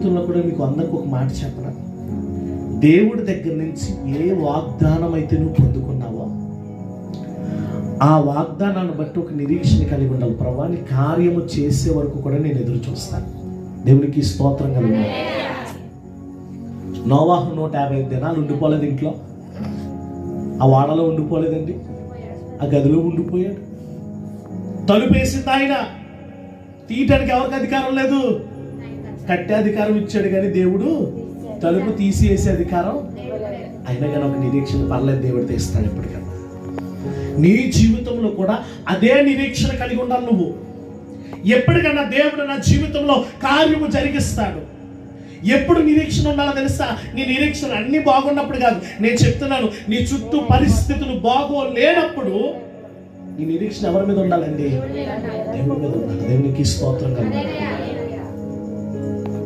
జీవితంలో కూడా మీకు అందరికి ఒక మాట చెప్పనా? దేవుడి దగ్గర నుంచి ఏ వాగ్దానం అయితే నువ్వు పొందుకున్నావో? ఆ వాగ్దానాన్ని బట్టి ఒక నిరీక్షణ కలిగి ఉండాలి. ప్రభా నీ కార్యము చేసే వరకు కూడా నేను ఎదురు చూస్తాను. దేవునికి స్తోత్రం కలిగి నోవాహు నూట యాభై ఐదు దినాలు ఉండిపోలేదు ఇంట్లో. ఆ వాడలో ఉండిపోలేదండి. ఆ గదిలో ఉండిపోయాడు. తలుపేసింది ఆయన. తీయటానికి ఎవరికి అధికారం లేదు? కట్టే అధికారం ఇచ్చాడు కానీ దేవుడు తలుపు తీసివేసే అధికారం అయినా కానీ ఒక నిరీక్షణ పర్లేదు దేవుడు తెస్తాడు ఎప్పటికన్నా. నీ జీవితంలో కూడా అదే నిరీక్షణ కలిగి ఉండాలి నువ్వు. ఎప్పటికన్నా దేవుడు నా జీవితంలో కార్యము జరిగిస్తాడు. ఎప్పుడు నిరీక్షణ ఉండాలో తెలుసా? నీ నిరీక్షణ అన్ని బాగున్నప్పుడు కాదు. నేను చెప్తున్నాను నీ చుట్టూ పరిస్థితులు బాగోలేనప్పుడు నీ నిరీక్షణ ఎవరి మీద ఉండాలండి? దేవుడి మీద ఉండాలి. దేవునికి స్తోత్రం కలగాలి